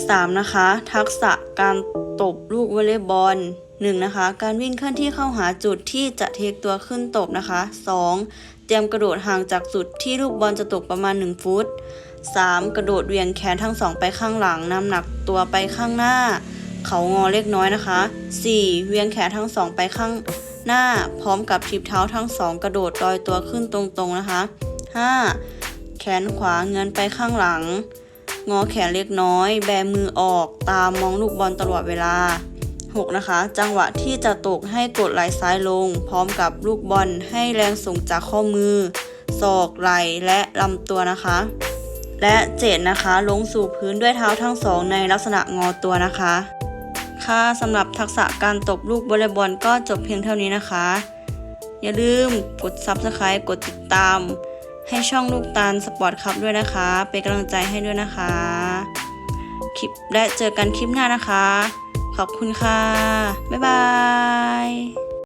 3. นะคะ ทักษะการตบลูกวอลเลย์บอล 1. นะคะ การวิ่งเคลื่อนที่เข้าหาจุดที่จะเทคตัวขึ้นตบนะคะ 2. เตรียมกระโดดห่างจากจุดที่ลูกบอลจะตกประมาณ 1 ฟุต 3. กระโดดเวียงแขนทั้งสองไปข้างหลังนำหนักตัวไปข้างหน้า เขางอเล็กน้อยนะคะ 4. เวียงแขนทั้งสองไปข้างหน้า พร้อมกับทิบเท้าทั้งสองกระโดดลอยตัวขึ้นตรงๆนะคะ 5. แขนขวาเงินไปข้างหลัง งอแขนเล็กน้อย แบมือออก ตามมองลูกบอลตลอดเวลา 6. นะคะ จังหวะที่จะตกให้กดไหล่ซ้ายลง พร้อมกับลูกบอลให้แรงส่งจากข้อมือ ศอกไหล่และลำตัวนะคะ และ 7 นะคะ ลงสู่พื้นด้วยเท้าทั้งสองในลักษณะงอตัวนะคะ ค่ะสำหรับทักษะการตบลูกวอลเลย์บอลก็จบเพียงเท่านี้นะคะ อย่าลืมกด Subscribe กดติดตาม ให้ช่องลูกตาลสปอร์ตครับด้วยนะคะ เป็นกำลังใจให้ด้วยนะคะคลิปและเจอกันคลิปหน้านะคะ ขอบคุณค่ะ บ๊ายบาย